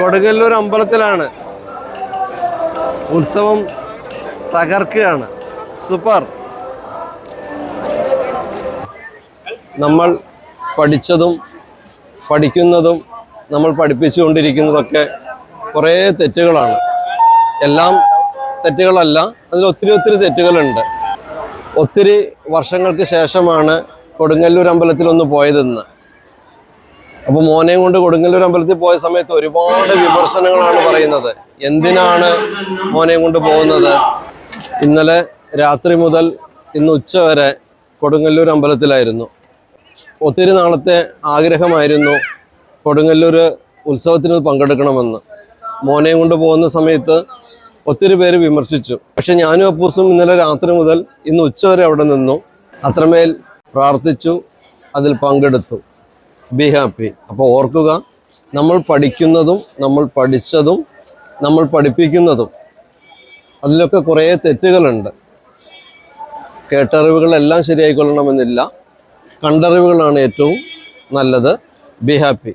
കൊടുങ്ങല്ലൂർ അമ്പലത്തിലാണ്. ഉത്സവം തകർക്കുകയാണ്. സൂപ്പർ. നമ്മൾ പഠിച്ചതും പഠിക്കുന്നതും നമ്മൾ പഠിപ്പിച്ചുകൊണ്ടിരിക്കുന്നതൊക്കെ കുറേ തെറ്റുകളാണ്. എല്ലാം തെറ്റുകളല്ല അതിൽ ഒത്തിരി ഒത്തിരി തെറ്റുകളുണ്ട്. ഒത്തിരി വർഷങ്ങൾക്ക് ശേഷമാണ് കൊടുങ്ങല്ലൂർ അമ്പലത്തിൽ ഒന്ന് പോയതെന്ന്. അപ്പോൾ മോനെയും കൊണ്ട് കൊടുങ്ങല്ലൂർ അമ്പലത്തിൽ പോയ സമയത്ത് ഒരുപാട് വിമർശനങ്ങളാണ് പറയുന്നത്. എന്തിനാണ് മോനെയും കൊണ്ട് പോകുന്നത്? ഇന്നലെ രാത്രി മുതൽ ഇന്ന് ഉച്ച വരെ കൊടുങ്ങല്ലൂർ അമ്പലത്തിലായിരുന്നു. ഒത്തിരി നാളത്തെ ആഗ്രഹമായിരുന്നു കൊടുങ്ങല്ലൂർ ഉത്സവത്തിന് പങ്കെടുക്കണമെന്ന്. മോനെയും കൊണ്ട് പോകുന്ന സമയത്ത് ഒത്തിരി പേര് വിമർശിച്ചു. പക്ഷെ ഞാനും അപ്പൂസും ഇന്നലെ രാത്രി മുതൽ ഇന്ന് ഉച്ചവരെ അവിടെ നിന്നു. അത്രമേൽ പ്രാർത്ഥിച്ചു അതിൽ പങ്കെടുത്തു. ബി ഹാപ്പി അപ്പോൾ ഓർക്കുക നമ്മൾ പഠിക്കുന്നതും നമ്മൾ പഠിച്ചതും നമ്മൾ പഠിപ്പിക്കുന്നതും. അതിലൊക്കെ കുറേ തെറ്റുകളുണ്ട്. കേട്ടറിവുകളെല്ലാം ശരിയായിക്കൊള്ളണമെന്നില്ല. കണ്ടറിവുകളാണ് ഏറ്റവും നല്ലത്. ബി ഹാപ്പി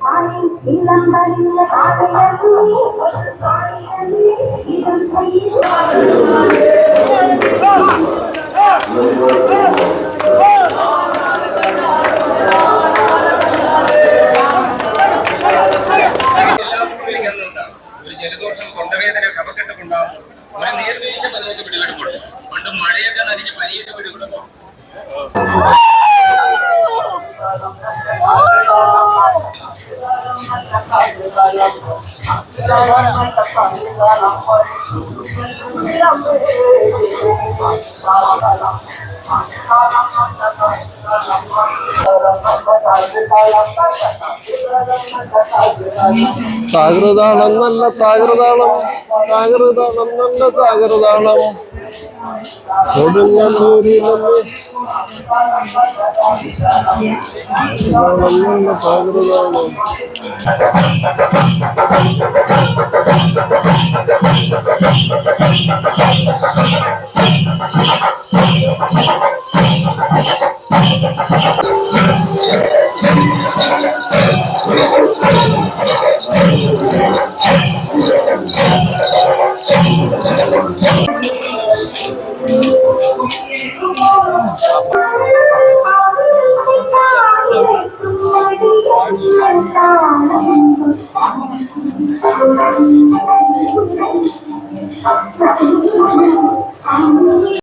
ജലദോഷം തൊണ്ടവേദന കഫക്കെട്ടൊക്കെ ഉണ്ടാകുമ്പോൾ ഒരു നീർവീഴ്ച പലതൊക്കെ പിടിപെടുമ്പോൾ പണ്ട് മഴയൊക്കെ നനഞ്ഞ് പനിയൊക്കെ പിടിപെടുമ്പോൾ താകൃതാളം നല്ല താകൃതാളം താകൃതാളം നല്ല താകൃതാളം. കൊടുങ്ങല്ലൂരിലെ നല്ല